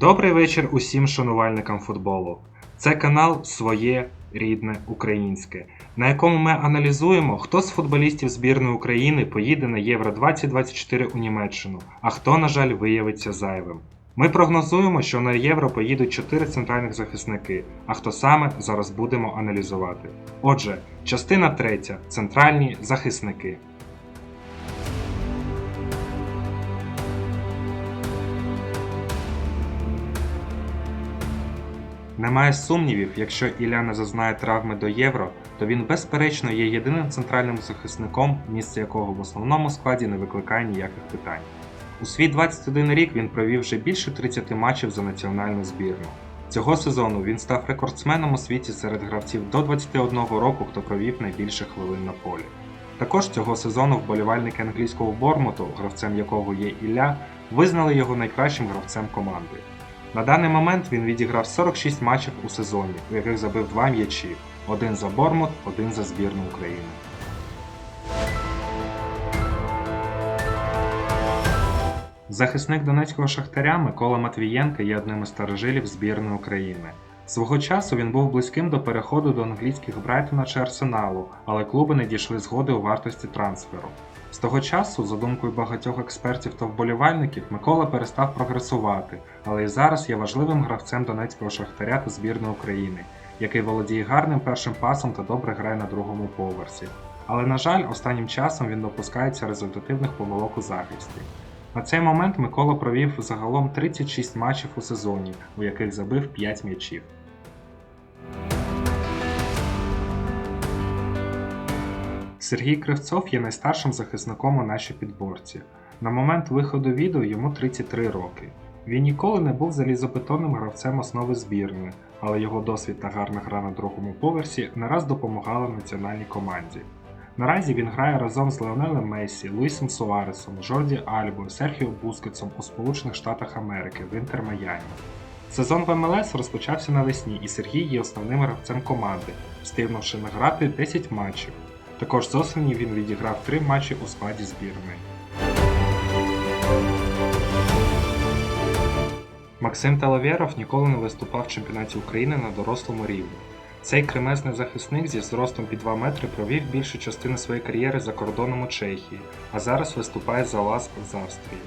Добрий вечір усім шанувальникам футболу. Це канал Своє рідне українське, на якому ми аналізуємо, хто з футболістів збірної України поїде на Євро 2024 у Німеччину, а хто, на жаль, виявиться зайвим. Ми прогнозуємо, що на Євро поїдуть 4 центральних захисники, а хто саме зараз будемо аналізувати. Отже, частина 3. Центральні захисники. Немає сумнівів, якщо Ілля не зазнає травми до євро, то він безперечно є єдиним центральним захисником, місце якого в основному складі не викликає ніяких питань. У свій 21 рік він провів вже більше 30 матчів за національну збірну. Цього сезону він став рекордсменом у світі серед гравців до 21 року, хто провів найбільше хвилин на полі. Також цього сезону вболівальники англійського Бормуту, гравцем якого є Ілля, визнали його найкращим гравцем команди. На даний момент він відіграв 46 матчів у сезоні, у яких забив два м'ячі: один за Бормут, один за збірну України. Захисник донецького шахтаря Микола Матвієнко є одним із старожилів збірної України. Свого часу він був близьким до переходу до англійських Брайтона чи Арсеналу, але клуби не дійшли згоди у вартості трансферу. З того часу, за думкою багатьох експертів та вболівальників, Микола перестав прогресувати, але і зараз є важливим гравцем донецького шахтаря та збірної України, який володіє гарним першим пасом та добре грає на другому поверсі. Але, на жаль, останнім часом він допускається результативних помилок у захисті. На цей момент Микола провів загалом 36 матчів у сезоні, у яких забив 5 м'ячів. Сергій Кривцов є найстаршим захисником у нашій підборці. На момент виходу відео йому 33 роки. Він ніколи не був залізобетонним гравцем основи збірної, але його досвід та гарна гра на другому поверсі не раз допомагали національній команді. Наразі він грає разом з Леонелем Месі, Луїсом Суаресом, Жорді Альбою, Серхіо Бускетсом у Сполучених Штатах Америки в Інтер Майамі. Сезон в МЛС розпочався навесні, і Сергій є основним гравцем команди, встигнувши награти 10 матчів. Також з осені він відіграв 3 матчі у складі збірної. Максим Талавєров ніколи не виступав в чемпіонаті України на дорослому рівні. Цей кремезний захисник зі зростом під 2 метри провів більшу частину своєї кар'єри за кордоном у Чехії, а зараз виступає за ЛАСК з Австрії.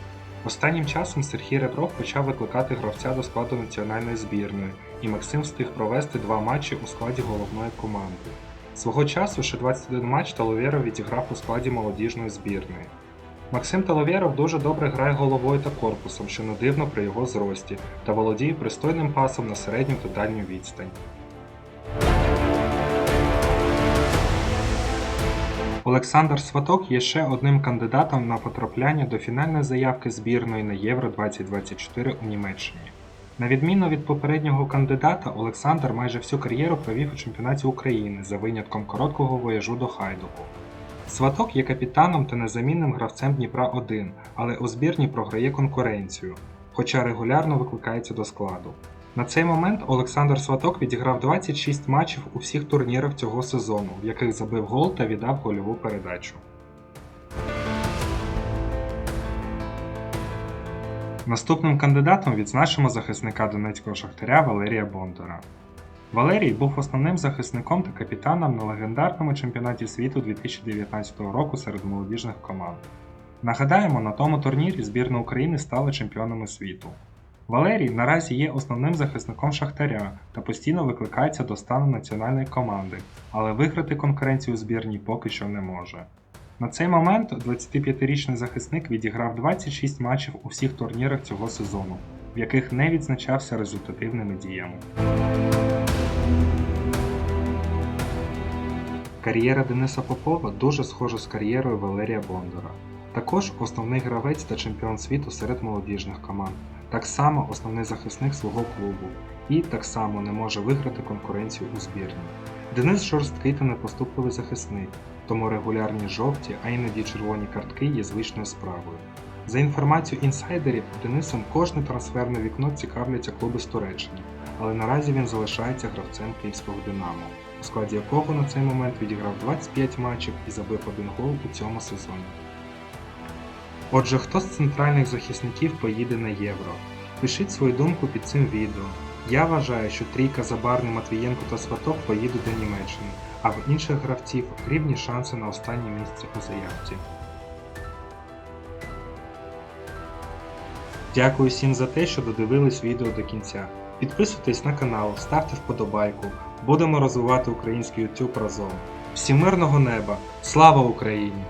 Останнім часом Сергій Ребров почав викликати гравця до складу національної збірної, і Максим встиг провести два матчі у складі головної команди. Свого часу ще 21 матч Таловєров відіграв у складі молодіжної збірної. Максим Таловєров дуже добре грає головою та корпусом, що не дивно при його зрості, та володіє пристойним пасом на середню та дальню відстань. Олександр Сваток є ще одним кандидатом на потрапляння до фінальної заявки збірної на Євро 2024 у Німеччині. На відміну від попереднього кандидата, Олександр майже всю кар'єру провів у чемпіонаті України за винятком короткого вояжу до Хайдуку. Сваток є капітаном та незамінним гравцем Дніпра 1, але у збірні програє конкуренцію, хоча регулярно викликається до складу. На цей момент Олександр Сваток відіграв 26 матчів у всіх турнірах цього сезону, в яких забив гол та віддав гольову передачу. Наступним кандидатом відзначимо захисника донецького шахтаря Валерія Бондара. Валерій був основним захисником та капітаном на легендарному чемпіонаті світу 2019 року серед молодіжних команд. Нагадаємо, на тому турнірі збірна України стала чемпіонами світу. Валерій наразі є основним захисником Шахтаря та постійно викликається до стану національної команди, але виграти конкуренцію у збірній поки що не може. На цей момент 25-річний захисник відіграв 26 матчів у всіх турнірах цього сезону, в яких не відзначався результативними діями. Кар'єра Дениса Попова дуже схожа з кар'єрою Валерія Бондара. Також основний гравець та чемпіон світу серед молодіжних команд, так само основний захисник свого клубу, і так само не може виграти конкуренцію у збірні. Денис жорсткий та непоступливий захисник, тому регулярні жовті, а іноді червоні картки є звичною справою. За інформацією інсайдерів, Денисом кожне трансферне вікно цікавляться клуби з Туреччини, але наразі він залишається гравцем київського Динамо, у складі якого на цей момент відіграв 25 матчів і забив один гол у цьому сезоні. Отже, хто з центральних захисників поїде на євро? Пишіть свою думку під цим відео. Я вважаю, що трійка Забарний, Матвієнко та Сваток поїдуть до Німеччини, а в інших гравців рівні шанси на останнє місце у заявці. Дякую всім за те, що додивились відео до кінця. Підписуйтесь на канал, ставте вподобайку. Будемо розвивати український YouTube разом. Всім мирного неба! Слава Україні!